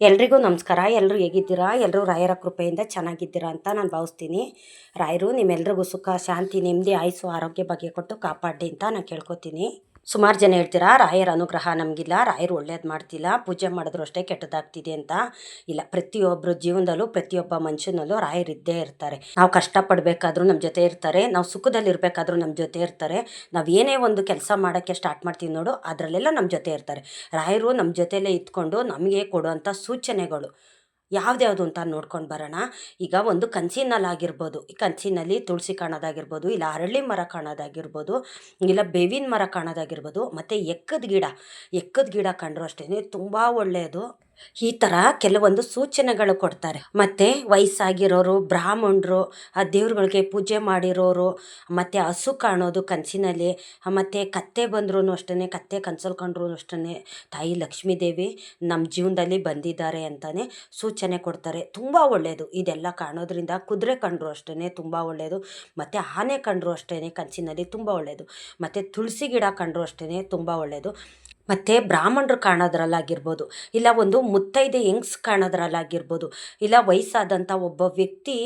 ಎಲ್ರಿಗೂ ನಮಸ್ಕಾರ. ಎಲ್ಲರೂ ಹೇಗಿದ್ದೀರಾ? ಎಲ್ಲರೂ ರಾಯರ ಕೃಪೆಯಿಂದ ಚೆನ್ನಾಗಿದ್ದೀರಾ ಅಂತ ನಾನು ಭಾವಿಸ್ತೀನಿ. ರಾಯರು, ನಿಮ್ಮೆಲ್ರಿಗೂ ಸುಖ, ಶಾಂತಿ, ನೆಮ್ಮದಿ, ಆಯುಸ್ಸು, ಆರೋಗ್ಯ ಬಗ್ಗೆ ಕೊಟ್ಟು ಕಾಪಾಡಿ ಅಂತ ನಾನು ಕೇಳ್ಕೊತೀನಿ. ಸುಮಾರು ಜನ ಹೇಳ್ತೀರಾ, ರಾಯರ ಅನುಗ್ರಹ ನಮಗಿಲ್ಲ, ರಾಯರು ಒಳ್ಳೇದು ಮಾಡ್ತಿಲ್ಲ, ಪೂಜೆ ಮಾಡಿದ್ರು ಅಷ್ಟೇ ಕೆಟ್ಟದಾಗ್ತಿದೆ ಅಂತ. ಇಲ್ಲ ಪ್ರತಿಯೊಬ್ಬರ ಜೀವನದಲ್ಲೂ, ಪ್ರತಿಯೊಬ್ಬ ಮನುಷ್ಯನಲ್ಲೂ ರಾಯರು ಇದ್ದೇ ಇರ್ತಾರೆ. ನಾವು ಕಷ್ಟಪಡಬೇಕಾದ್ರೂ ನಮ್ಮ ಜೊತೆ ಇರ್ತಾರೆ, ನಾವು ಸುಖದಲ್ಲಿ ಇರಬೇಕಾದ್ರೂ ನಮ್ಮ ಜೊತೆ ಇರ್ತಾರೆ. ನಾವು ಏನೇ ಒಂದು ಕೆಲಸ ಮಾಡೋಕ್ಕೆ ಸ್ಟಾರ್ಟ್ ಮಾಡ್ತೀವಿ ನೋಡು, ಅದರಲ್ಲೆಲ್ಲ ನಮ್ಮ ಜೊತೆ ಇರ್ತಾರೆ. ರಾಯರು ನಮ್ಮ ಜೊತೆಲೇ ಇದ್ಕೊಂಡು ನಮಗೆ ಕೊಡುವಂಥ ಸೂಚನೆಗಳು. ಯಾವ್ದ್ಯಾವುದು ಅಂತ ನೋಡ್ಕೊಂಡು ಬರೋಣ. ಈಗ ಒಂದು ಕಂಚಿನಲ್ಲಾಗಿರ್ಬೋದು. ಈ ಕಂಚಿನಲ್ಲಿ ತುಳಸಿ ಕಾಣೋದಾಗಿರ್ಬೋದು, ಇಲ್ಲ ಅರಳಿ ಮರ ಕಾಣೋದಾಗಿರ್ಬೋದು, ಇಲ್ಲ ಬೇವಿನ ಮರ ಕಾಣೋದಾಗಿರ್ಬೋದು, ಮತ್ತು ಎಕ್ಕದ ಗಿಡ. ಎಕ್ಕದ ಗಿಡ ಕಂಡರೂ ಅಷ್ಟೇ ತುಂಬ ಒಳ್ಳೆಯದು. ಈ ಥರ ಕೆಲವೊಂದು ಸೂಚನೆಗಳು ಕೊಡ್ತಾರೆ. ಮತ್ತು ವಯಸ್ಸಾಗಿರೋರು, ಬ್ರಾಹ್ಮಣರು, ಆ ದೇವ್ರುಗಳಿಗೆ ಪೂಜೆ ಮಾಡಿರೋರು, ಮತ್ತು ಹಸು ಕಾಣೋದು ಕನಸಿನಲ್ಲಿ ಮತ್ತು ಕತ್ತೆ ಬಂದ್ರೂ ಅಷ್ಟೇ ಕತ್ತೆ ಕನ್ಸಲ್ಲಿ ಕಂಡ್ರು ಅಷ್ಟೇ ತಾಯಿ ಲಕ್ಷ್ಮೀದೇವಿ ನಮ್ಮ ಜೀವನದಲ್ಲಿ ಬಂದಿದ್ದಾರೆ ಅಂತಲೇ ಸೂಚನೆ ಕೊಡ್ತಾರೆ. ತುಂಬ ಒಳ್ಳೆಯದು ಇದೆಲ್ಲ ಕಾಣೋದ್ರಿಂದ ಕುದುರೆ ಕಂಡ್ರು ಅಷ್ಟೇ ತುಂಬ ಒಳ್ಳೆಯದು ಮತ್ತು ಆನೆ ಕಂಡ್ರು ಅಷ್ಟೇ ಕನಸಿನಲ್ಲಿ ತುಂಬ ಒಳ್ಳೆಯದು ಮತ್ತು ತುಳಸಿ ಗಿಡ ಕಂಡ್ರು ಅಷ್ಟೇ ತುಂಬ ಒಳ್ಳೆಯದು ಮತ್ತು ಬ್ರಾಹ್ಮಣರು ಕಾಣೋದ್ರಲ್ಲಾಗಿರ್ಬೋದು, ಇಲ್ಲ ಒಂದು ಮುತ್ತೈದೆ ಹೆಂಗ್ಸ್ ಕಾಣೋದ್ರಲ್ಲಾಗಿರ್ಬೋದು, ಇಲ್ಲ ವಯಸ್ಸಾದಂಥ ಒಬ್ಬ ವ್ಯಕ್ತಿ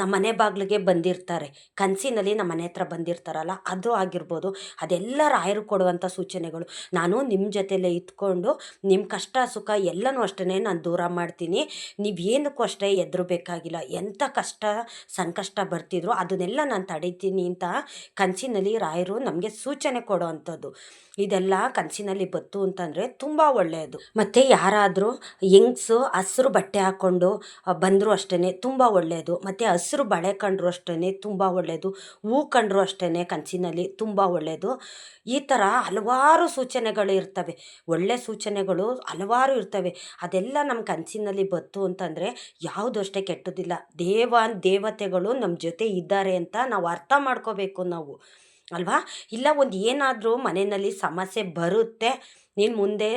ನಮ್ಮ ಮನೆ ಬಾಗಿಲಿಗೆ ಬಂದಿರ್ತಾರೆ, ಕನಸಿನಲ್ಲಿ ನಮ್ಮ ಮನೆ ಹತ್ರ ಬಂದಿರ್ತಾರಲ್ಲ, ಅದು ಆಗಿರ್ಬೋದು. ಅದೆಲ್ಲ ರಾಯರು ಕೊಡುವಂಥ ಸೂಚನೆಗಳು. ನಾನು ನಿಮ್ಮ ಜೊತೆಲೇ ಇದ್ಕೊಂಡು ನಿಮ್ಮ ಕಷ್ಟ ಸುಖ ಎಲ್ಲನೂ ಅಷ್ಟೇ ನಾನು ದೂರ ಮಾಡ್ತೀನಿ. ನೀವು ಏನಕ್ಕೂ ಅಷ್ಟೇ ಬೇಕಾಗಿಲ್ಲ ಎಂಥ ಕಷ್ಟ, ಸಂಕಷ್ಟ ಬರ್ತಿದ್ರು ಅದನ್ನೆಲ್ಲ ನಾನು ತಡಿತೀನಿ ಅಂತ ಕನಸಿನಲ್ಲಿ ರಾಯರು ನಮಗೆ ಸೂಚನೆ ಕೊಡೋ ಅಂಥದ್ದು ಇದೆಲ್ಲ ಕನಸಿನಲ್ಲಿ ಬತ್ತು ಅಂತಂದರೆ ತುಂಬ ಒಳ್ಳೆಯದು. ಮತ್ತು ಯಾರಾದರೂ ಹೆಂಗ್ಸು ಹಸಿರು ಬಟ್ಟೆ ಹಾಕ್ಕೊಂಡು ಬಂದರೂ ಅಷ್ಟೇ ತುಂಬ ಒಳ್ಳೆಯದು. ಮತ್ತು ಹಸಿರು ಬಳೆ ಕಂಡ್ರು ಅಷ್ಟೇ ತುಂಬ ಒಳ್ಳೆಯದು. ಹೂ ಕಂಡ್ರು ಅಷ್ಟೇ ಕನಸಿನಲ್ಲಿ ತುಂಬ ಒಳ್ಳೆಯದು. ಈ ಥರ ಹಲವಾರು ಸೂಚನೆಗಳು ಇರ್ತವೆ. ಒಳ್ಳೆ ಸೂಚನೆಗಳು ಹಲವಾರು ಇರ್ತವೆ. ಅದೆಲ್ಲ ನಮ್ಮ ಕನಸಿನಲ್ಲಿ ಬತ್ತು ಅಂತಂದರೆ ಯಾವುದು ಅಷ್ಟೇ ಕೆಟ್ಟದಿಲ್ಲ. ದೇವ ದೇವತೆಗಳು ನಮ್ಮ ಜೊತೆ ಇದ್ದಾರೆ ಅಂತ ನಾವು ಅರ್ಥ ಮಾಡ್ಕೋಬೇಕು ನಾವು. ಅಲ್ವಾ? ಇಲ್ಲ ಒಂದು ಏನಾದರೂ ಮನೆಯಲ್ಲಿ ಸಮಸ್ಯೆ ಬರುತ್ತೆ ನೀನು ಮುಂದೆ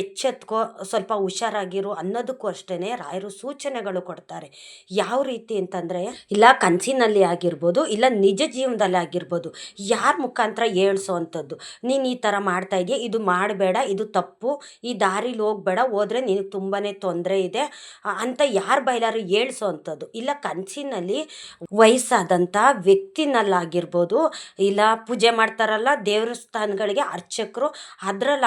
ಎಚ್ಚೆತ್ಕೋ, ಸ್ವಲ್ಪ ಹುಷಾರಾಗಿರು ಅನ್ನೋದಕ್ಕೂ ಅಷ್ಟೇ ರಾಯರು ಸೂಚನೆಗಳು ಕೊಡ್ತಾರೆ. ಯಾವ ರೀತಿ ಅಂತಂದರೆ, ಇಲ್ಲ ಕನಸಿನಲ್ಲಿ ಆಗಿರ್ಬೋದು, ಇಲ್ಲ ನಿಜ ಜೀವನದಲ್ಲಿ ಆಗಿರ್ಬೋದು, ಯಾರ ಮುಖಾಂತರ ಹೇಳ್ಸೋ ಅಂಥದ್ದು. ನೀನು ಈ ಥರ ಮಾಡ್ತಾ ಇದೆಯಾ, ಇದು ಮಾಡಬೇಡ, ಇದು ತಪ್ಪು, ಈ ದಾರಿಲಿ ಹೋಗಬೇಡ, ಹೋದರೆ ನಿನಗೆ ತುಂಬಾ ತೊಂದರೆ ಇದೆ ಅಂತ ಯಾರು ಬೈಲಾರು ಹೇಳ್ಸೋ ಅಂಥದ್ದು. ಇಲ್ಲ ಕನಸಿನಲ್ಲಿ ವಯಸ್ಸಾದಂಥ ವ್ಯಕ್ತಿನಲ್ಲಾಗಿರ್ಬೋದು, ಇಲ್ಲ ಪೂಜೆ ಮಾಡ್ತಾರಲ್ಲ ದೇವಸ್ಥಾನಗಳಿಗೆ ಅರ್ಚಕರು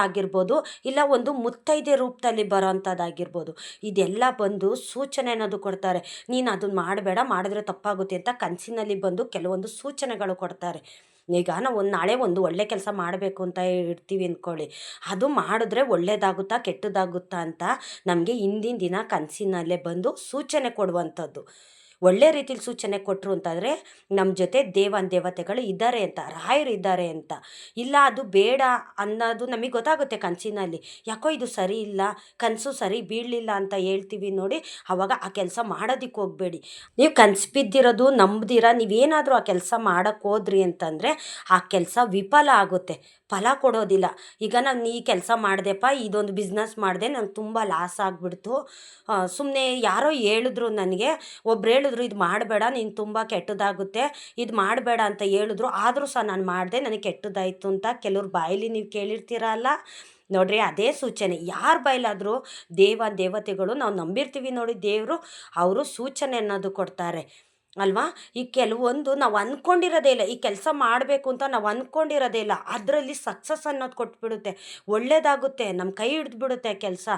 ಅದರಲ್ಲಾಗಿರ್ಬೋದು ಇಲ್ಲ ಒಂದು ಮುತ್ತೈದೆ ರೂಪದಲ್ಲಿ ಬರೋ ಅಂಥದ್ದಾಗಿರ್ಬೋದು ಇದೆಲ್ಲ ಬಂದು ಸೂಚನೆ ಅನ್ನೋದು ಕೊಡ್ತಾರೆ. ನೀನು ಅದನ್ನು ಮಾಡಬೇಡ, ಮಾಡಿದ್ರೆ ತಪ್ಪಾಗುತ್ತೆ ಅಂತ ಕನಸಿನಲ್ಲಿ ಬಂದು ಕೆಲವೊಂದು ಸೂಚನೆಗಳು ಕೊಡ್ತಾರೆ. ಈಗ ನಾವು ಒಂದು ನಾಳೆ ಒಂದು ಒಳ್ಳೆ ಕೆಲಸ ಮಾಡಬೇಕು ಅಂತ ಇರ್ತೀವಿ ಅಂದ್ಕೊಳ್ಳಿ. ಅದು ಮಾಡಿದ್ರೆ ಒಳ್ಳೇದಾಗುತ್ತಾ, ಕೆಟ್ಟದಾಗುತ್ತಾ ಅಂತ ನಮಗೆ ಹಿಂದಿನ ದಿನ ಕನಸಿನಲ್ಲೇ ಬಂದು ಸೂಚನೆ ಕೊಡುವಂಥದ್ದು. ಒಳ್ಳೆ ರೀತಿಲಿ ಸೂಚನೆ ಕೊಟ್ಟರು ಅಂತಂದರೆ ನಮ್ಮ ಜೊತೆ ದೇವನ್ ದೇವತೆಗಳು ಇದ್ದಾರೆ ಅಂತ, ರಾಯರು ಇದ್ದಾರೆ ಅಂತ. ಇಲ್ಲ, ಅದು ಬೇಡ ಅನ್ನೋದು ನಮಗೆ ಗೊತ್ತಾಗುತ್ತೆ ಕನಸಿನಲ್ಲಿ. ಯಾಕೋ ಇದು ಸರಿ ಇಲ್ಲ, ಕನಸು ಸರಿ ಬೀಳಲಿಲ್ಲ ಅಂತ ಹೇಳ್ತೀವಿ ನೋಡಿ, ಅವಾಗ ಆ ಕೆಲಸ ಮಾಡೋದಕ್ಕೆ ಹೋಗಬೇಡಿ. ನೀವು ಕನಸು ಬಿದ್ದಿರೋದು ನಂಬ್ದಿರ, ನೀವೇನಾದರೂ ಆ ಕೆಲಸ ಮಾಡೋಕ್ಕೆ ಹೋದ್ರಿ ಅಂತಂದರೆ ಆ ಕೆಲಸ ವಿಫಲ ಆಗುತ್ತೆ. ಫಲ ಕೊಡೋದಿಲ್ಲ. ಈಗ ನಾನು ಈ ಕೆಲಸ ಮಾಡಿದೆಪ್ಪ, ಇದೊಂದು ಬಿಸ್ನೆಸ್ ಮಾಡಿದೆ, ನಂಗೆ ತುಂಬ ಲಾಸ್ ಆಗಿಬಿಡ್ತು. ಸುಮ್ಮನೆ ಯಾರೋ ಹೇಳಿದ್ರು ನನಗೆ, ಒಬ್ರು ಹೇಳಿದ್ರು ಇದು ಮಾಡಬೇಡ, ನೀನು ತುಂಬ ಕೆಟ್ಟದಾಗುತ್ತೆ ಇದು ಮಾಡಬೇಡ ಅಂತ ಹೇಳಿದ್ರು. ಆದರೂ ಸಹ ನಾನು ಮಾಡಿದೆ, ನನಗೆ ಕೆಟ್ಟದಾಯಿತು ಅಂತ ಕೆಲವ್ರ ಬಾಯಲ್ಲಿ ನೀವು ಕೇಳಿರ್ತೀರಲ್ಲ ನೋಡ್ರಿ, ಅದೇ ಸೂಚನೆ. ಯಾರ ಬಯಲಾದರೂ ದೇವ, ದೇವತೆಗಳು, ನಾವು ನಂಬಿರ್ತೀವಿ ನೋಡಿ ದೇವರು, ಅವರು ಸೂಚನೆ ಅನ್ನೋದು ಕೊಡ್ತಾರೆ. ಅಲ್ವಾ? ಈ ಕೆಲವೊಂದು ನಾವು ಅಂದ್ಕೊಂಡಿರೋದೇ ಇಲ್ಲ. ಈ ಕೆಲಸ ಮಾಡಬೇಕು ಅಂತ ನಾವು ಅಂದ್ಕೊಂಡಿರೋದೇ ಇಲ್ಲ. ಅದರಲ್ಲಿ ಸಕ್ಸಸ್ ಅನ್ನೋದು ಕೊಟ್ಬಿಡುತ್ತೆ. ಒಳ್ಳೇದಾಗುತ್ತೆ ನಮ್ಮ ಕೈ ಹಿಡಿದ್ಬಿಡುತ್ತೆ ಕೆಲಸ.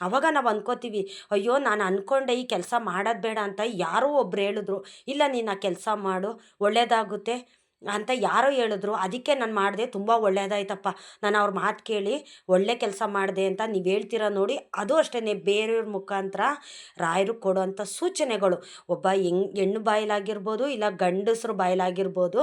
ಅವಾಗ ನಾವು ಅಂದ್ಕೋತೀವಿ ಅಯ್ಯೋ, ನಾನು ಅಂದ್ಕೊಂಡೆ ಈ ಕೆಲಸ ಮಾಡೋದು ಬೇಡ ಅಂತ ಯಾರೋ ಒಬ್ರು ಹೇಳಿದ್ರು, ಇಲ್ಲ ನೀನು ಆ ಕೆಲಸ ಮಾಡು ಒಳ್ಳೆಯದಾಗುತ್ತೆ ಅಂತ ಯಾರೋ ಹೇಳಿದ್ರು. ಅದಕ್ಕೆ ನಾನು ಮಾಡಿದೆ, ತುಂಬ ಒಳ್ಳೆಯದಾಯ್ತಪ್ಪ ನಾನು ಅವ್ರ ಮಾತು ಕೇಳಿ, ಒಳ್ಳೆ ಕೆಲಸ ಮಾಡಿದೆ ಅಂತ ನೀವು ಹೇಳ್ತೀರ ನೋಡಿ, ಅದು ಅಷ್ಟೇ ಬೇರೆಯವ್ರ ಮುಖಾಂತರ ರಾಯರು ಕೊಡುವಂಥ ಸೂಚನೆಗಳು. ಒಬ್ಬ ಹೆಂಗ್, ಹೆಣ್ಣು ಬಾಯಿಲಾಗಿರ್ಬೋದು, ಇಲ್ಲ ಗಂಡಸ್ರ ಬಾಯಿಲಾಗಿರ್ಬೋದು,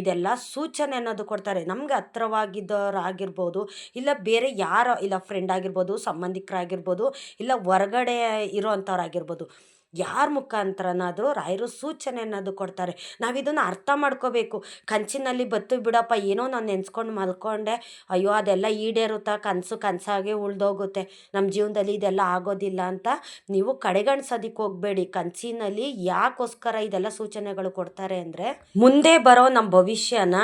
ಇದೆಲ್ಲ ಸೂಚನೆ ಅನ್ನೋದು ಕೊಡ್ತಾರೆ. ನಮ್ಗೆ ಹತ್ರವಾಗಿದ್ದವರಾಗಿರ್ಬೋದು, ಇಲ್ಲ ಬೇರೆ ಯಾರೋ, ಇಲ್ಲ ಫ್ರೆಂಡ್ ಆಗಿರ್ಬೋದು, ಸಂಬಂಧಿಕರಾಗಿರ್ಬೋದು, ಇಲ್ಲ ಹೊರಗಡೆ ಇರೋ ಅಂಥವ್ರಾಗಿರ್ಬೋದು ಯಾರ ಮುಖಾಂತರನಾದರೂ ರಾಯರು ಸೂಚನೆ ಅನ್ನೋದು ಕೊಡ್ತಾರೆ. ನಾವು ಇದನ್ನು ಅರ್ಥ ಮಾಡ್ಕೋಬೇಕು. ಕಂಚಿನಲ್ಲಿ ಬತ್ತು ಬಿಡಪ್ಪ, ಏನೋ ನಾನು ನೆನೆಸ್ಕೊಂಡು ಮಲ್ಕೊಂಡೆ. ಅಯ್ಯೋ, ಅದೆಲ್ಲ ಈಡೇರುತ್ತಾ? ಕನಸು ಕನಸಾಗೆ ಉಳ್ದೋಗುತ್ತೆ. ನಮ್ಮ ಜೀವನದಲ್ಲಿ ಇದೆಲ್ಲ ಆಗೋದಿಲ್ಲ ಅಂತ ನೀವು ಕಡೆಗಣಿಸೋದಕ್ಕೆ ಹೋಗಬೇಡಿ. ಕಂಚಿನಲ್ಲಿ ಯಾಕೋಸ್ಕರ ಇದೆಲ್ಲ ಸೂಚನೆಗಳು ಕೊಡ್ತಾರೆ ಅಂದರೆ, ಮುಂದೆ ಬರೋ ನಮ್ಮ ಭವಿಷ್ಯನ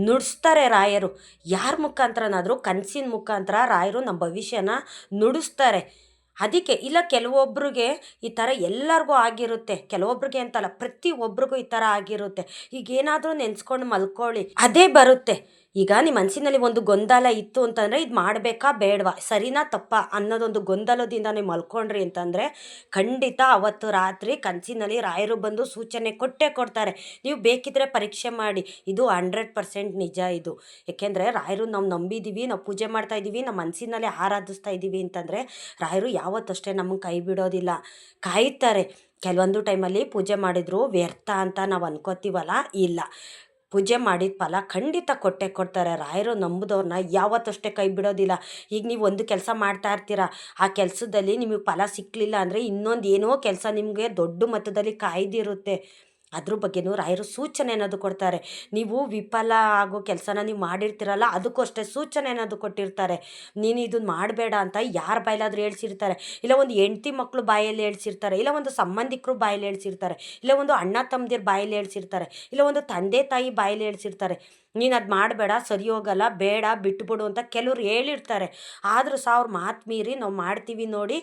ನುಡಿಸ್ತಾರೆ ರಾಯರು. ಯಾರ ಮುಖಾಂತರನಾದರೂ ಕನಸಿನ ಮುಖಾಂತರ ರಾಯರು ನಮ್ಮ ಭವಿಷ್ಯನ ನುಡಿಸ್ತಾರೆ. ಅದಕ್ಕೆ ಇಲ್ಲ ಕೆಲವೊಬ್ರಿಗೆ ಈ ಥರ ಎಲ್ಲರಿಗೂ ಆಗಿರುತ್ತೆ. ಕೆಲವೊಬ್ರಿಗೆ ಅಂತಲ್ಲ ಪ್ರತಿ ಒಬ್ರಿಗೂ ಈ ಥರ ಆಗಿರುತ್ತೆ. ಈಗ ಏನಾದರೂ ನೆನ್ಸ್ಕೊಂಡು ಮಲ್ಕೊಳ್ಳಿ. ಅದೇ ಬರುತ್ತೆ. ಈಗ ನಿಮ್ಮ ಮನಸ್ಸಿನಲ್ಲಿ ಒಂದು ಗೊಂದಲ ಇತ್ತು ಅಂತಂದರೆ ಇದು ಮಾಡಬೇಕಾ ಬೇಡವಾ? ಸರಿನಾ ತಪ್ಪಾ ಅನ್ನೋದೊಂದು ಗೊಂದಲದಿಂದ ನೀವು ಮಲ್ಕೊಂಡ್ರಿ ಅಂತಂದರೆ ಖಂಡಿತ ಅವತ್ತು ರಾತ್ರಿ ಕನಸಿನಲ್ಲಿ ರಾಯರು ಬಂದು ಸೂಚನೆ ಕೊಟ್ಟೇ ಕೊಡ್ತಾರೆ. ನೀವು ಬೇಕಿದ್ರೆ ಪರೀಕ್ಷೆ ಮಾಡಿ. ಇದು ಹಂಡ್ರೆಡ್ ಪರ್ಸೆಂಟ್ ನಿಜ ಇದು. ಏಕೆಂದರೆ ರಾಯರು ನಾವು ನಂಬಿದ್ದೀವಿ ನಾವು ಪೂಜೆ ಮಾಡ್ತಾ ಇದ್ದೀವಿ ನಮ್ಮ ಮನಸ್ಸಿನಲ್ಲಿ ಆರಾಧಿಸ್ತಾ ಇದ್ದೀವಿ ಅಂತಂದರೆ ರಾಯರು ಯಾವತ್ತಷ್ಟೇ ನಮಗೆ ಕೈ ಬಿಡೋದಿಲ್ಲ. ಕಾಯ್ತಾರೆ. ಕೆಲವೊಂದು ಟೈಮಲ್ಲಿ ಪೂಜೆ ಮಾಡಿದ್ರು ವ್ಯರ್ಥ ಅಂತ ನಾವು ಅನ್ಕೋತೀವಲ್ಲ? ಇಲ್ಲ. ಪೂಜೆ ಮಾಡಿದ ಫಲ ಖಂಡಿತ ಕೊಟ್ಟೆ ಕೊಡ್ತಾರೆ. ರಾಯರು ನಂಬಿದವ್ರನ್ನ ಯಾವತ್ತಷ್ಟೇ ಕೈ ಬಿಡೋದಿಲ್ಲ. ಈಗ ನೀವು ಒಂದು ಕೆಲಸ ಮಾಡ್ತಾ ಇರ್ತೀರ, ಆ ಕೆಲಸದಲ್ಲಿ ನಿಮಗೆ ಫಲ ಸಿಕ್ಕಲಿಲ್ಲ ಅಂದರೆ ಇನ್ನೊಂದು ಏನೋ ಕೆಲಸ ನಿಮಗೆ ದೊಡ್ಡ ಮಟ್ಟದಲ್ಲಿ ಕಾಯ್ದಿರುತ್ತೆ. ಅದ್ರ ಬಗ್ಗೆನೂ ರಾಯರು ಸೂಚನೆ ಅನ್ನೋದು ಕೊಡ್ತಾರೆ. ನೀವು ವಿಫಲ ಆಗೋ ಕೆಲಸನ ನೀವು ಮಾಡಿರ್ತೀರಲ್ಲ, ಅದಕ್ಕೂ ಅಷ್ಟೇ ಸೂಚನೆ ಅನ್ನೋದು ಕೊಟ್ಟಿರ್ತಾರೆ. ನೀನು ಇದನ್ನ ಮಾಡಬೇಡ ಅಂತ ಯಾರ ಬಾಯಲ್ಲಾದರೂ ಹೇಳ್ಸಿರ್ತಾರೆ. ಇಲ್ಲ ಒಂದು ಹೆಂಡತಿ ಮಕ್ಕಳು ಬಾಯಲ್ಲಿ ಹೇಳ್ಸಿರ್ತಾರೆ. ಇಲ್ಲ ಒಂದು ಸಂಬಂಧಿಕರು ಬಾಯಲ್ಲಿ ಹೇಳ್ಸಿರ್ತಾರೆ. ಇಲ್ಲ ಒಂದು ಅಣ್ಣ ತಮ್ಮದಿರ ಬಾಯಲ್ಲಿ ಹೇಳ್ಸಿರ್ತಾರೆ. ಇಲ್ಲ ಒಂದು ತಂದೆ ತಾಯಿ ಬಾಯಲ್ಲಿ ಹೇಳ್ಸಿರ್ತಾರೆ. ನೀನು ಅದು ಮಾಡಬೇಡ, ಸರಿ ಹೋಗಲ್ಲ, ಬೇಡ ಬಿಟ್ಟುಬಿಡು ಅಂತ ಕೆಲವ್ರು ಹೇಳಿರ್ತಾರೆ. ಆದರೂ ಸಹ ಅವ್ರು ಮಾತು ಮೀರಿ ನಾವು ಮಾಡ್ತೀವಿ ನೋಡಿ,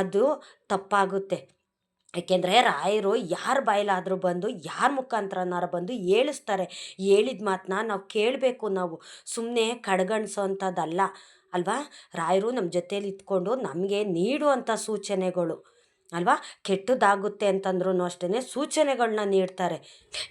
ಅದು ತಪ್ಪಾಗುತ್ತೆ. ಏಕೆಂದರೆ ರಾಯರು ಯಾರ ಬಾಯಲಾದರೂ ಬಂದು, ಯಾರ ಮುಖಾಂತರನಾರು ಬಂದು ಹೇಳಿಸ್ತಾರೆ ಹೇಳಿದ ಮಾತನ್ನ ನಾವು ಕೇಳಬೇಕು ನಾವು. ಸುಮ್ಮನೆ ಕಡೆಗಣಿಸೋ ಅಂಥದ್ದಲ್ಲ ಅಲ್ವಾ? ರಾಯರು ನಮ್ಮ ಜೊತೇಲಿ ಇದ್ಕೊಂಡು ನಮಗೆ ನೀಡುವಂಥ ಸೂಚನೆಗಳು. ಅಲ್ವಾ? ಕೆಟ್ಟದಾಗುತ್ತೆ ಅಂತಂದ್ರೂ ಅಷ್ಟೇ ಸೂಚನೆಗಳನ್ನ ನೀಡ್ತಾರೆ.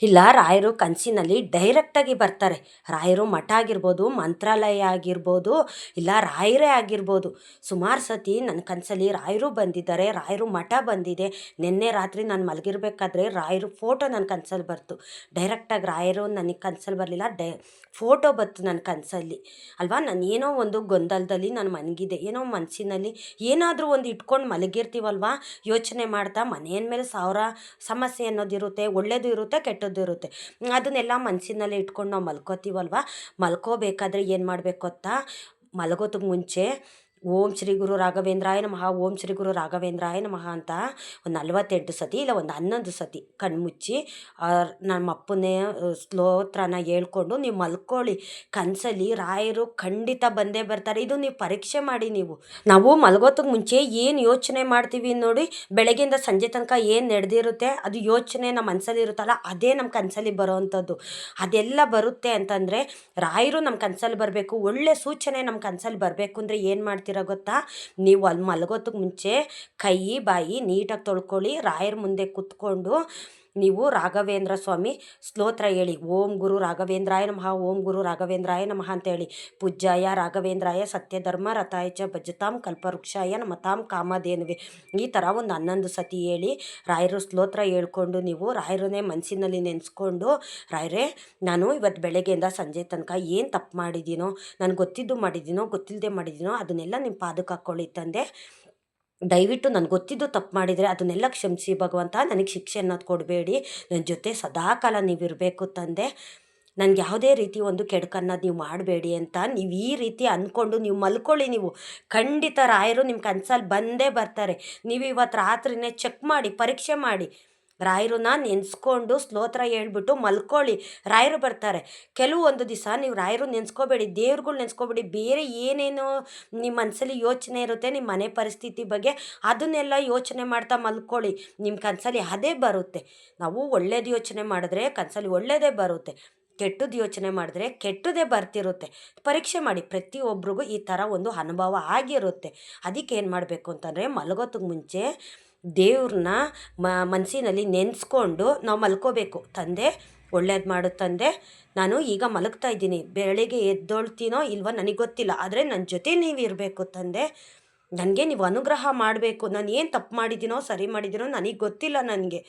ಇಲ್ಲ, ರಾಯರು ಕನಸಿನಲ್ಲಿ ಡೈರೆಕ್ಟಾಗಿ ಬರ್ತಾರೆ. ರಾಯರು ಮಠ ಆಗಿರ್ಬೋದು, ಮಂತ್ರಾಲಯ ಆಗಿರ್ಬೋದು, ಇಲ್ಲ, ರಾಯರೇ ಆಗಿರ್ಬೋದು. ಸುಮಾರು ಸತಿ ನನ್ನ ಕನಸಲ್ಲಿ ರಾಯರು ಬಂದಿದ್ದಾರೆ, ರಾಯರು ಮಠ ಬಂದಿದೆ. ನಿನ್ನೆ ರಾತ್ರಿ ನಾನು ಮಲಗಿರ್ಬೇಕಾದ್ರೆ ರಾಯರು ಫೋಟೋ ನನ್ನ ಕನಸಲ್ಲಿ ಬರ್ತು. ಡೈರೆಕ್ಟಾಗಿ ರಾಯರು ನನಗೆ ಕನಸಲ್ಲಿ ಬರಲಿಲ್ಲ, ಡೈ ಫೋಟೋ ಬತ್ತು ನನ್ನ ಕನಸಲ್ಲಿ. ಅಲ್ವಾ? ನಾನು ಏನೋ ಒಂದು ಗೊಂದಲದಲ್ಲಿ ನಾನು ಮನಗಿದೆ ಏನೋ ಮನಸ್ಸಿನಲ್ಲಿ ಏನಾದರೂ ಒಂದು ಇಟ್ಕೊಂಡು ಮಲಗಿರ್ತೀವಲ್ವಾ? ಯೋಚನೆ ಮಾಡ್ತಾ ಮನೆಯ ಮೇಲೆ ಸಾವಿರ ಸಮಸ್ಯೆ ಅನ್ನೋದು ಇರುತ್ತೆ, ಒಳ್ಳೇದು ಇರುತ್ತೆ, ಕೆಟ್ಟದ್ದು ಇರುತ್ತೆ. ಅದನ್ನೆಲ್ಲ ಮನಸ್ಸಿನಲ್ಲಿ ಇಟ್ಕೊಂಡು ನಾವು ಮಲ್ಕೋತೀವಲ್ವ? ಮಲ್ಕೋಬೇಕಾದ್ರೆ ಏನು ಮಾಡಬೇಕು ಗೊತ್ತಾ? ಮಲಗೋದಕ್ಕೆ ಮುಂಚೆ ಓಂ ಶ್ರೀ ಗುರು ರಾಘವೇಂದ್ರಾಯ ನಮಃ, ಓಂ ಶ್ರೀ ಗುರು ರಾಘವೇಂದ್ರಾಯ ನಮಃ ಅಂತ ಒಂದು ನಲ್ವತ್ತೆಂಟು ಸತಿ ಇಲ್ಲ, ಒಂದು ಹನ್ನೊಂದು ಸತಿ ಕಣ್ಮುಚ್ಚಿ ನಮ್ಮ ಅಪ್ಪನೇ ಸ್ತೋತ್ರನ ಹೇಳ್ಕೊಂಡು ನೀವು ಮಲ್ಕೊಳ್ಳಿ. ಕನಸಲ್ಲಿ ರಾಯರು ಖಂಡಿತ ಬಂದೇ ಬರ್ತಾರೆ. ಇದು ನೀವು ಪರೀಕ್ಷೆ ಮಾಡಿ ನೀವು. ನಾವು ಮಲ್ಗೋತಕ್ಕೆ ಮುಂಚೆ ಏನು ಯೋಚನೆ ಮಾಡ್ತೀವಿ ನೋಡಿ, ಬೆಳಗ್ಗೆಯಿಂದ ಸಂಜೆ ತನಕ ಏನು ನಡೆದಿರುತ್ತೆ, ಅದು ಯೋಚನೆ ನಮ್ಮ ಮನಸ್ಸಲ್ಲಿ ಇರುತ್ತಲ್ಲ, ಅದೇ ನಮ್ಮ ಕನಸಲ್ಲಿ ಬರೋವಂಥದ್ದು ಅದೆಲ್ಲ ಬರುತ್ತೆ ಅಂತಂದರೆ, ರಾಯರು ನಮ್ಮ ಕನಸಲ್ಲಿ ಬರಬೇಕು, ಒಳ್ಳೆ ಸೂಚನೆ ನಮ್ಮ ಕನಸಲ್ಲಿ ಬರಬೇಕು ಅಂದರೆ ಏನು ಮಾಡ್ತೀವಿ ಮಾಡ್ತೀರಾ ಗೊತ್ತಾ ನೀವು ಅಲ್ಲಿ ಮಲಗೋದಕ್ಕೆ ಮುಂಚೆ ಕೈ ಬಾಯಿ ನೀಟಾಗಿ ತೊಳ್ಕೊಳ್ಳಿ ರಾಯರ ಮುಂದೆ ಕುತ್ಕೊಂಡು ನೀವು ರಾಘವೇಂದ್ರ ಸ್ವಾಮಿ ಸ್ತೋತ್ರ ಹೇಳಿ. ಓಂ ಗುರು ರಾಘವೇಂದ್ರಾಯ ನಮಃ, ಓಂ ಗುರು ರಾಘವೇಂದ್ರಾಯ ನಮಃ ಅಂತೇಳಿ ಪೂಜ್ಯಾಯ ರಾಘವೇಂದ್ರಾಯ ಸತ್ಯಧರ್ಮ ರಥಾಯ ಚ ಭಜತಾಂ ಕಲ್ಪವೃಕ್ಷಾಯ ನಮತಾಂ ಕಾಮಧೇನುವೆ. ಈ ಥರ ಒಂದು ಹನ್ನೊಂದು ಸತಿ ಹೇಳಿ ರಾಯರು ಸ್ತೋತ್ರ ಹೇಳ್ಕೊಂಡು ನೀವು ರಾಯರನ್ನೇ ಮನಸ್ಸಿನಲ್ಲಿ ನೆನೆಸ್ಕೊಂಡು, ರಾಯರೇ ನಾನು ಇವತ್ತು ಬೆಳಗ್ಗೆಯಿಂದ ಸಂಜೆ ತನಕ ಏನು ತಪ್ಪು ಮಾಡಿದ್ದೀನೋ ನಾನು ಗೊತ್ತಿದ್ದು ಮಾಡಿದ್ದೀನೋ ಗೊತ್ತಿಲ್ಲದೆ ಮಾಡಿದ್ದೀನೋ ಅದನ್ನೆಲ್ಲ ನಿಮ್ಮ ಪಾದಕ್ಕೆ ಹಾಕ್ಕೊಳ್ಳಿ ತಂದೆ. ದಯವಿಟ್ಟು ನನಗೆ ಗೊತ್ತಿದ್ದು ತಪ್ಪು ಮಾಡಿದರೆ ಅದನ್ನೆಲ್ಲ ಕ್ಷಮಿಸಿ ಭಗವಂತ, ನನಗೆ ಶಿಕ್ಷೆ ಅನ್ನೋದು ಕೊಡಬೇಡಿ. ನನ್ನ ಜೊತೆ ಸದಾಕಾಲ ನೀವಿರಬೇಕು ತಂದೆ. ನನಗೆ ಯಾವುದೇ ರೀತಿ ಒಂದು ಕೆಡುಕನ್ನೋದು ನೀವು ಮಾಡಬೇಡಿ ಅಂತ ನೀವು ಈ ರೀತಿ ಅಂದ್ಕೊಂಡು ನೀವು ಮಲ್ಕೊಳ್ಳಿ ನೀವು. ಖಂಡಿತ ರಾಯರು ನಿಮ್ಮ ಕನಸಲ್ಲಿ ಬಂದೇ ಬರ್ತಾರೆ. ನೀವು ಇವತ್ತು ರಾತ್ರಿನೇ ಚೆಕ್ ಮಾಡಿ, ಪರೀಕ್ಷೆ ಮಾಡಿ. ರಾಯರನ್ನ ನೆನೆಸ್ಕೊಂಡು ಸ್ತೋತ್ರ ಹೇಳ್ಬಿಟ್ಟು ಮಲ್ಕೊಳ್ಳಿ. ರಾಯರು ಬರ್ತಾರೆ ಕೆಲವೊಂದು ದಿವಸ ನೀವು ರಾಯರು ನೆನೆಸ್ಕೋಬೇಡಿ, ದೇವ್ರುಗಳು ನೆನೆಸ್ಕೋಬೇಡಿ, ಬೇರೆ ಏನೇನು ನಿಮ್ಮ ಮನಸ್ಸಲ್ಲಿ ಯೋಚನೆ ಇರುತ್ತೆ ನಿಮ್ಮ ಮನೆ ಪರಿಸ್ಥಿತಿ ಬಗ್ಗೆ ಅದನ್ನೆಲ್ಲ ಯೋಚನೆ ಮಾಡ್ತಾ ಮಲ್ಕೊಳ್ಳಿ. ನಿಮ್ಮ ಕನಸಲ್ಲಿ ಅದೇ ಬರುತ್ತೆ. ನಾವು ಒಳ್ಳೇದು ಯೋಚನೆ ಮಾಡಿದ್ರೆ ಕನಸಲ್ಲಿ ಒಳ್ಳೆಯದೇ ಬರುತ್ತೆ. ಕೆಟ್ಟದ್ದು ಯೋಚನೆ ಮಾಡಿದ್ರೆ ಕೆಟ್ಟದೇ ಬರ್ತಿರುತ್ತೆ. ಪರೀಕ್ಷೆ ಮಾಡಿ ಪ್ರತಿಯೊಬ್ಬರಿಗೂ ಈ ಥರ ಒಂದು ಅನುಭವ ಆಗಿರುತ್ತೆ. ಅದಕ್ಕೆ ಏನು ಮಾಡಬೇಕು ಅಂತಂದರೆ ಮಲಗೋತಕ್ಕೆ ಮುಂಚೆ ದೇವ್ರನ್ನ ಮನಸ್ಸಿನಲ್ಲಿ ನೆನೆಸ್ಕೊಂಡು ನಾವು ಮಲ್ಕೋಬೇಕು. ತಂದೆ, ಒಳ್ಳೇದು ಮಾಡು ತಂದೆ. ನಾನು ಈಗ ಮಲಗ್ತಾ ಇದ್ದೀನಿ. ಬೆಳಗ್ಗೆ ಎದ್ದೊಳ್ತೀನೋ ಇಲ್ವೋ ನನಗೆ ಗೊತ್ತಿಲ್ಲ. ಆದರೆ ನನ್ನ ಜೊತೆ ನೀವು ಇರಬೇಕು ತಂದೆ. ನನಗೆ ನೀವು ಅನುಗ್ರಹ ಮಾಡಬೇಕು. ನಾನು ಏನು ತಪ್ಪು ಮಾಡಿದ್ದೀನೋ, ಸರಿ ಮಾಡಿದ್ದೀನೋ ನನಗೆ ಗೊತ್ತಿಲ್ಲ ನನಗೆ.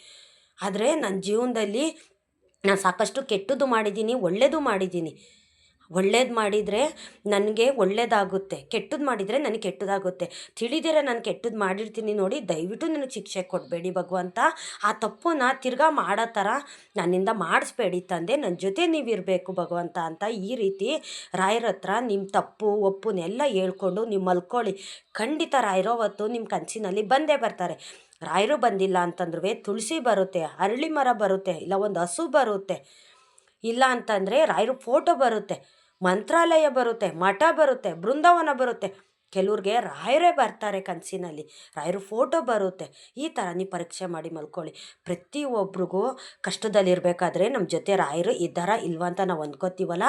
ಆದರೆ ನನ್ನ ಜೀವನದಲ್ಲಿ ನಾನು ಸಾಕಷ್ಟು ಕೆಟ್ಟದ್ದು ಮಾಡಿದ್ದೀನಿ ಒಳ್ಳೆಯದು ಮಾಡಿದ್ದೀನಿ. ಒಳ್ಳೇದು ಮಾಡಿದರೆ ನನಗೆ ಒಳ್ಳೇದಾಗುತ್ತೆ ಕೆಟ್ಟದ್ದು ಮಾಡಿದರೆ ನನಗೆ ಕೆಟ್ಟದಾಗುತ್ತೆ. ತಿಳಿದಿರ ನಾನು ಕೆಟ್ಟದ್ದು ಮಾಡಿರ್ತೀನಿ ನೋಡಿ, ದಯವಿಟ್ಟು ನನಗೆ ಶಿಕ್ಷೆ ಕೊಡಬೇಡಿ ಭಗವಂತ. ಆ ತಪ್ಪನ್ನ ತಿರ್ಗಾ ಮಾಡೋ ಥರ ನನ್ನಿಂದ ಮಾಡಿಸ್ಬೇಡಿ ತಂದೆ ನನ್ನ ಜೊತೆ ನೀವು ಇರಬೇಕು ಭಗವಂತ ಅಂತ ಈ ರೀತಿ ರಾಯರ ಹತ್ರ ನಿಮ್ಮ ತಪ್ಪು ಒಪ್ಪುನೆಲ್ಲ ಹೇಳ್ಕೊಂಡು ನೀವು ಮಲ್ಕೊಳ್ಳಿ. ಖಂಡಿತ ರಾಯರೋ ಹೊತ್ತು ನಿಮ್ಮ ಕನಸಿನಲ್ಲಿ ಬಂದೇ ಬರ್ತಾರೆ. ರಾಯರು ಬಂದಿಲ್ಲ ಅಂತಂದ್ರೂ ತುಳಸಿ ಬರುತ್ತೆ, ಅರಳಿ ಮರ ಬರುತ್ತೆ, ಇಲ್ಲ ಒಂದು ಹಸು ಬರುತ್ತೆ. ಇಲ್ಲ ಅಂತಂದರೆ ರಾಯರು ಫೋಟೋ ಬರುತ್ತೆ. ಮಂತ್ರಾಲಯ ಬರುತ್ತೆ, ಮಠ ಬರುತ್ತೆ, ಬೃಂದಾವನ ಬರುತ್ತೆ. ಕೆಲವ್ರಿಗೆ ರಾಯರೇ ಬರ್ತಾರೆ ಕನಸಿನಲ್ಲಿ, ರಾಯರು ಫೋಟೋ ಬರುತ್ತೆ. ಈ ಥರ ನೀವು ಪರೀಕ್ಷೆ ಮಾಡಿ ಮಲ್ಕೊಳ್ಳಿ. ಪ್ರತಿಯೊಬ್ರಿಗೂ ಕಷ್ಟದಲ್ಲಿರಬೇಕಾದ್ರೆ ನಮ್ಮ ಜೊತೆ ರಾಯರು ಇದ್ದಾರ ಇಲ್ವಾ ಅಂತ ನಾವು ಅಂದ್ಕೋತೀವಲ್ಲ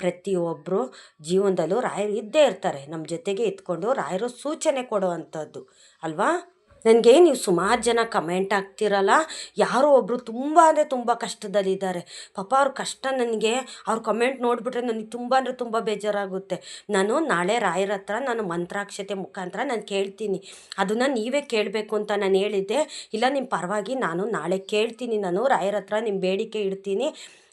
ಪ್ರತಿಯೊಬ್ಬರು ಜೀವನದಲ್ಲೂ ರಾಯರು ಇದ್ದೇ ಇರ್ತಾರೆ. ನಮ್ಮ ಜೊತೆಗೆ ಇದ್ಕೊಂಡು ರಾಯರು ಸೂಚನೆ ಕೊಡುವಂಥದ್ದು, ಅಲ್ವಾ? ನನಗೆ ನೀವು ಸುಮಾರು ಜನ ಕಮೆಂಟ್ ಹಾಕ್ತಿರಲ್ಲ? ಯಾರೋ ಒಬ್ಬರು ತುಂಬ ಅಂದರೆ ತುಂಬ ಕಷ್ಟದಲ್ಲಿದ್ದಾರೆ. ಪಾಪ ಅವ್ರ ಕಷ್ಟ ನನಗೆ, ಅವ್ರ ಕಮೆಂಟ್ ನೋಡಿಬಿಟ್ರೆ ನನಗೆ ತುಂಬ ಅಂದರೆ ತುಂಬ ಬೇಜಾರಾಗುತ್ತೆ. ನಾನು ನಾಳೆ ರಾಯರ ಹತ್ರ ನಾನು ಮಂತ್ರಾಕ್ಷತೆ ಮುಖಾಂತರ ನಾನು ಕೇಳ್ತೀನಿ. ಅದನ್ನು ನೀವೇ ಕೇಳಬೇಕು ಅಂತ ನಾನು ಹೇಳಿದ್ದೆ. ಇಲ್ಲ ನಿಮ್ಮ ಪರವಾಗಿ ನಾನು ನಾಳೆ ಕೇಳ್ತೀನಿ. ನಾನು ರಾಯರ ಹತ್ರ ನಿಮ್ಮ ಬೇಡಿಕೆ ಇಡ್ತೀನಿ.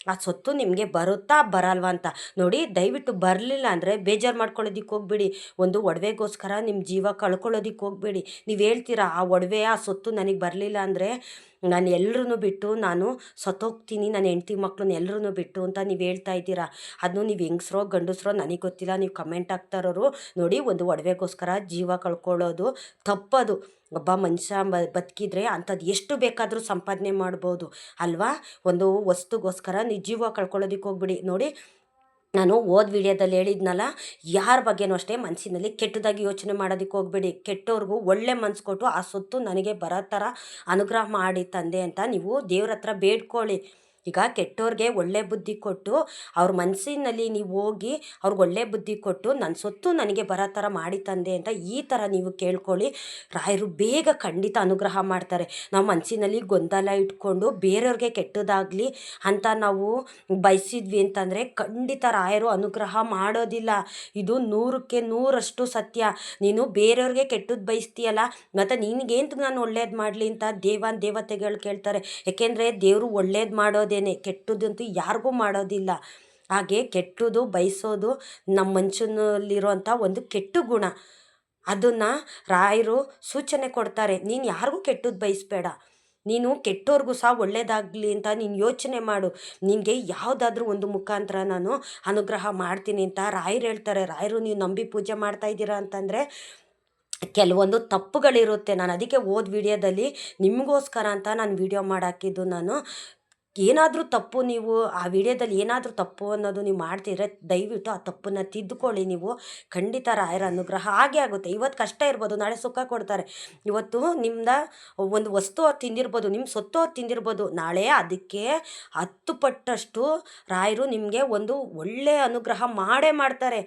ಆ ಸೊತ್ತು ನಿಮಗೆ ಬರುತ್ತಾ ಬರಲ್ವಾ ಅಂತ. ನೋಡಿ, ದಯವಿಟ್ಟು ಬರಲಿಲ್ಲ ಅಂದರೆ ಬೇಜಾರು ಮಾಡ್ಕೊಳ್ಳೋದಿಕ್ಕೆ ಹೋಗ್ಬೇಡಿ. ಒಂದು ಒಡವೆಗೋಸ್ಕರ ನಿಮ್ಮ ಜೀವ ಕಳ್ಕೊಳ್ಳೋದಿಕ್ಕೆ ಹೋಗ್ಬೇಡಿ. ನೀವು ಹೇಳ್ತೀರಾ, ಆ ಒಡವೆ ಆ ಸೊತ್ತು ನನಗೆ ಬರಲಿಲ್ಲ ಅಂದರೆ ನಾನು ಎಲ್ಲರೂ ಬಿಟ್ಟು ನಾನು ಸತ್ತೋಗ್ತೀನಿ, ನನ್ನ ಹೆಂಡತಿ ಮಕ್ಕಳನ್ನ ಎಲ್ಲರೂ ಬಿಟ್ಟು ಅಂತ ನೀವು ಹೇಳ್ತಾ ಇದ್ದೀರಾ? ಅದನ್ನು ನೀವು ಹೆಂಗಸ್ರೋ, ಗಂಡಸ್ರೋ ನನಗೆ ಗೊತ್ತಿಲ್ಲ, ನೀವು ಕಮೆಂಟ್ ಆಗ್ತಾ ನೋಡಿ, ಒಂದು ಒಡವೆಗೋಸ್ಕರ ಜೀವ ಕಳ್ಕೊಳ್ಳೋದು ತಪ್ಪದು. ಒಬ್ಬ ಮನುಷ್ಯ ಬ, ಬದುಕಿದ್ರೆ ಅಂಥದ್ದು ಎಷ್ಟು ಬೇಕಾದರೂ ಸಂಪಾದನೆ ಮಾಡ್ಬೋದು, ಅಲ್ವಾ? ಒಂದು ವಸ್ತುಗೋಸ್ಕರ ನೀವು ಜೀವ ಕಳ್ಕೊಳ್ಳೋದಕ್ಕೆ ಹೋಗ್ಬಿಡಿ. ನೋಡಿ ನಾನು ಓದ್ ವಿಡಿಯೋದಲ್ಲಿ ಹೇಳಿದ್ನಲ್ಲ, ಯಾರ ಬಗ್ಗೆನೂ ಅಷ್ಟೇ ಮನಸ್ಸಿನಲ್ಲಿ ಕೆಟ್ಟದಾಗಿ ಯೋಚನೆ ಮಾಡೋದಕ್ಕೆ ಹೋಗ್ಬೇಡಿ. ಕೆಟ್ಟವ್ರಿಗೂ ಒಳ್ಳೆ ಮನ್ಸು ಕೊಟ್ಟು ಆ ಸೊತ್ತು ನನಗೆ ಬರೋ ಥರ ಅನುಗ್ರಹ ಮಾಡಿ ತಂದೆ ಅಂತ ನೀವು ದೇವ್ರ ಹತ್ರ ಬೇಡ್ಕೊಳ್ಳಿ. ಈಗ ಕೆಟ್ಟವ್ರಿಗೆ ಒಳ್ಳೆ ಬುದ್ಧಿ ಕೊಟ್ಟು ಅವ್ರ ಮನಸ್ಸಿನಲ್ಲಿ ನೀವು ಹೋಗಿ ಅವ್ರಿಗೆ ಒಳ್ಳೆ ಬುದ್ಧಿ ಕೊಟ್ಟು ನನ್ನ ಸೊತ್ತು ನನಗೆ ಬರೋ ಥರ ಮಾಡಿ ತಂದೆ ಅಂತ ಈ ಥರ ನೀವು ಕೇಳ್ಕೊಳ್ಳಿ. ರಾಯರು ಬೇಗ ಖಂಡಿತ ಅನುಗ್ರಹ ಮಾಡ್ತಾರೆ. ನಾವು ಮನಸ್ಸಿನಲ್ಲಿ ಗೊಂದಲ ಇಟ್ಕೊಂಡು ಬೇರೆಯವ್ರಿಗೆ ಕೆಟ್ಟದಾಗಲಿ ಅಂತ ನಾವು ಬಯಸಿದ್ವಿ ಅಂತಂದರೆ ಖಂಡಿತ ರಾಯರು ಅನುಗ್ರಹ ಮಾಡೋದಿಲ್ಲ. ಇದು ನೂರಕ್ಕೆ ನೂರಷ್ಟು ಸತ್ಯ. ನೀನು ಬೇರೆಯವ್ರಿಗೆ ಕೆಟ್ಟದ್ದು ಬಯಸ್ತೀಯಲ್ಲ, ಮತ್ತು ನಿನಗೇಂತ ನಾನು ಒಳ್ಳೇದು ಮಾಡಲಿ ಅಂತ ದೇವಾನ್ ದೇವತೆಗಳು ಕೇಳ್ತಾರೆ. ಯಾಕೆಂದರೆ ದೇವರು ಒಳ್ಳೇದು ಮಾಡೋದೇನೆ ಕೆಟ್ಟದಂತೂ ಯಾರಿಗೂ ಮಾಡೋದಿಲ್ಲ. ಹಾಗೆ ಕೆಟ್ಟದು ಬಯಸೋದು ನಮ್ಮ ಮನುಷ್ಯನಲ್ಲಿರುವಂಥ ಒಂದು ಕೆಟ್ಟ ಗುಣ. ಅದನ್ನು ರಾಯರು ಸೂಚನೆ ಕೊಡ್ತಾರೆ. ನೀನು ಯಾರಿಗೂ ಕೆಟ್ಟದ್ದು ಬಯಸಬೇಡ. ನೀನು ಕೆಟ್ಟೋರ್ಗೂ ಸಹ ಒಳ್ಳೇದಾಗಲಿ ಅಂತ ನೀನು ಯೋಚನೆ ಮಾಡು. ನಿನಗೆ ಯಾವುದಾದ್ರೂ ಒಂದು ಮುಖಾಂತರ ನಾನು ಅನುಗ್ರಹ ಮಾಡ್ತೀನಿ ಅಂತ ರಾಯರು ಹೇಳ್ತಾರೆ. ರಾಯರು, ನೀವು ನಂಬಿ ಪೂಜೆ ಮಾಡ್ತಾ ಇದ್ದೀರಾ ಅಂತಂದರೆ ಕೆಲವೊಂದು ತಪ್ಪುಗಳಿರುತ್ತೆ. ನಾನು ಅದಕ್ಕೆ ಓದ್ ವಿಡಿಯೋದಲ್ಲಿ ನಿಮಗೋಸ್ಕರ ಅಂತ ನಾನು ವಿಡಿಯೋ ಮಾಡಾಕಿದ್ದು ನಾನು. ಏನಾದರೂ ತಪ್ಪು ನೀವು ಆ ವಿಡಿಯೋದಲ್ಲಿ ಏನಾದರೂ ತಪ್ಪು ಅನ್ನೋದು ನೀವು ಮಾಡ್ತಿದ್ರೆ ದಯವಿಟ್ಟು ಆ ತಪ್ಪನ್ನು ತಿದ್ದುಕೊಳ್ಳಿ ನೀವು. ಖಂಡಿತ ರಾಯರ ಅನುಗ್ರಹ ಹಾಗೆ ಆಗುತ್ತೆ. ಇವತ್ತು ಕಷ್ಟ ಇರ್ಬೋದು, ನಾಳೆ ಸುಖ ಕೊಡ್ತಾರೆ. ಇವತ್ತು ನಿಮ್ಮದ ಒಂದು ವಸ್ತು ಅವ್ರು ತಿಂದಿರ್ಬೋದು ನಿಮ್ಮ ಸೊತ್ತು ಅವ್ರು ತಿಂದಿರ್ಬೋದು, ನಾಳೆ ಅದಕ್ಕೆ ಹತ್ತು ಪಟ್ಟಷ್ಟು ರಾಯರು ನಿಮಗೆ ಒಂದು ಒಳ್ಳೆಯ ಅನುಗ್ರಹ ಮಾಡೇ ಮಾಡ್ತಾರೆ.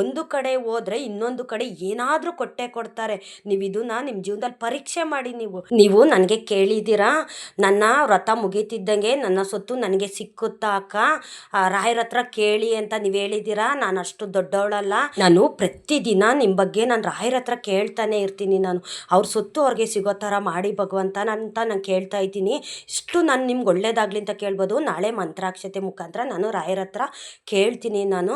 ಒಂದು ಕಡೆ ಹೋದ್ರೆ ಇನ್ನೊಂದು ಕಡೆ ಏನಾದರೂ ಕೊಟ್ಟೆ ಕೊಡ್ತಾರೆ. ನೀವು ಇದನ್ನ ನಿಮ್ಮ ಜೀವನದಲ್ಲಿ ಪರೀಕ್ಷೆ ಮಾಡಿ ನೀವು. ನೀವು ನನಗೆ ಕೇಳಿದ್ದೀರಾ ನನ್ನ ವ್ರತ ಮುಗೀತಿದ್ದಂಗೆ ನನ್ನ ಸೊತ್ತು ನನಗೆ ಸಿಕ್ಕುತ್ತಾ ಅಕ್ಕ? ರಾಯರ ಹತ್ರ ಕೇಳಿ ಅಂತ ನೀವು ಹೇಳಿದ್ದೀರಾ ನಾನು ಅಷ್ಟು ದೊಡ್ಡವಳಲ್ಲ. ನಾನು ಪ್ರತಿದಿನ ನಿಮ್ಮ ಬಗ್ಗೆ ನಾನು ರಾಯರ ಹತ್ರ ಕೇಳ್ತಾನೆ ಇರ್ತೀನಿ ನಾನು. ಅವ್ರ ಸೊತ್ತು ಅವ್ರಿಗೆ ಸಿಗೋ ಥರ ಮಾಡಿ ಭಗವಂತ ಅಂತ ನಾನು ಕೇಳ್ತಾ ಇದ್ದೀನಿ. ಇಷ್ಟು ನಾನು ನಿಮ್ಗೆ ಒಳ್ಳೇದಾಗಲಿ ಅಂತ ಕೇಳ್ಬೋದು. ನಾಳೆ ಮಂತ್ರಾಕ್ಷತೆ ಮುಖಾಂತರ ನಾನು ರಾಯರ ಹತ್ರ ಕೇಳ್ತೀನಿ ನಾನು.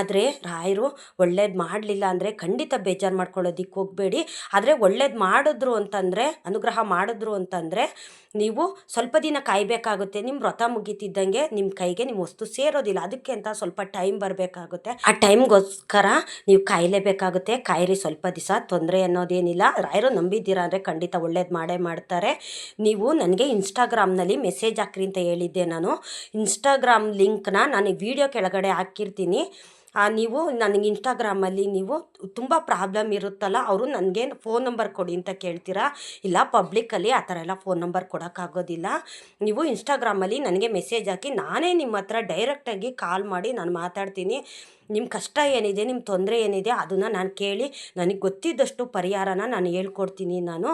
ಆದರೆ ರಾಯರು ಒಳ್ಳೇದು ಮಾಡಲಿಲ್ಲ ಅಂದರೆ ಖಂಡಿತ ಬೇಜಾರು ಮಾಡ್ಕೊಳ್ಳೋದಿಕ್ಕೆ ಹೋಗಬೇಡಿ. ಆದರೆ ಒಳ್ಳೇದು ಮಾಡಿದ್ರು ಅಂತಂದರೆ, ಅನುಗ್ರಹ ಮಾಡಿದ್ರು ಅಂತಂದರೆ ನೀವು ಸ್ವಲ್ಪ ದಿನ ಕಾಯಬೇಕಾಗುತ್ತೆ. ನಿಮ್ಮ ವ್ರತ ಮುಗಿತಿದ್ದಂಗೆ ನಿಮ್ಮ ಕೈಗೆ ನಿಮ್ಮ ವಸ್ತು ಸೇರೋದಿಲ್ಲ. ಅದಕ್ಕೆ ಅಂತ ಸ್ವಲ್ಪ ಟೈಮ್ ಬರಬೇಕಾಗುತ್ತೆ. ಆ ಟೈಮ್ಗೋಸ್ಕರ ನೀವು ಕಾಯಲೇಬೇಕಾಗುತ್ತೆ. ಕಾಯಿರಿ ಸ್ವಲ್ಪ ದಿವಸ ತೊಂದರೆ ಅನ್ನೋದೇನಿಲ್ಲ. ರಾಯರು ನಂಬಿದ್ದೀರಾ ಅಂದರೆ ಖಂಡಿತ ಒಳ್ಳೇದು ಮಾಡೇ ಮಾಡ್ತಾರೆ. ನೀವು ನನಗೆ ಇನ್ಸ್ಟಾಗ್ರಾಮ್ನಲ್ಲಿ ಮೆಸೇಜ್ ಹಾಕ್ರಿ ಅಂತ ಹೇಳಿದ್ದೆ ನಾನು. ಇನ್ಸ್ಟಾಗ್ರಾಮ್ ಲಿಂಕ್ನ ನಾನು ವಿಡಿಯೋ ಕೆಳಗಡೆ ಹಾಕಿರ್ತೀನಿ. ನೀವು ನನಗೆ ಇನ್ಸ್ಟಾಗ್ರಾಮಲ್ಲಿ ನೀವು ತುಂಬ ಪ್ರಾಬ್ಲಮ್ ಇರುತ್ತಲ್ಲ, ಅವರು ನನಗೆ ಫೋನ್ ನಂಬರ್ ಕೊಡಿ ಅಂತ ಕೇಳ್ತೀರಾ? ಇಲ್ಲ ಪಬ್ಲಿಕ್ಕಲ್ಲಿ ಆ ಥರ ಎಲ್ಲ ಫೋನ್ ನಂಬರ್ ಕೊಡೋಕ್ಕಾಗೋದಿಲ್ಲ. ನೀವು ಇನ್ಸ್ಟಾಗ್ರಾಮಲ್ಲಿ ನನಗೆ ಮೆಸೇಜ್ ಹಾಕಿ, ನಾನೇ ನಿಮ್ಮ ಹತ್ರ ಡೈರೆಕ್ಟಾಗಿ ಕಾಲ್ ಮಾಡಿ ನಾನು ಮಾತಾಡ್ತೀನಿ. ನಿಮ್ಮ ಕಷ್ಟ ಏನಿದೆ ನಿಮ್ಮ ತೊಂದರೆ ಏನಿದೆ, ಅದನ್ನು ನಾನು ಕೇಳಿ, ನನಗೆ ಗೊತ್ತಿದ್ದಷ್ಟು ಪರಿಹಾರನ ನಾನು ಹೇಳ್ಕೊಡ್ತೀನಿ ನಾನು.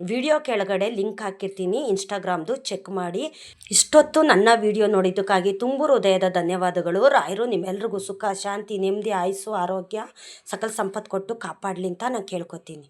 ವಿಡಿಯೋ ಕೆಳಗಡೆ ಲಿಂಕ್ ಹಾಕಿರ್ತೀನಿ, ಇನ್ಸ್ಟಾಗ್ರಾಮ್ದು ಚೆಕ್ ಮಾಡಿ. ಇಷ್ಟೊತ್ತು ನನ್ನ ವಿಡಿಯೋ ನೋಡಿದ್ದಕ್ಕಾಗಿ ತುಂಬ ಹೃದಯದ ಧನ್ಯವಾದಗಳು. ರಾಯರು, ನಿಮ್ಮೆಲ್ರಿಗೂ ಸುಖ, ಶಾಂತಿ, ನೆಮ್ಮದಿ, ಆಯುಸ್ಸು, ಆರೋಗ್ಯ, ಸಕಲ ಸಂಪತ್ತು ಕೊಟ್ಟು ಕಾಪಾಡಲಿ ಅಂತ ನಾನು ಕೇಳ್ಕೊತೀನಿ.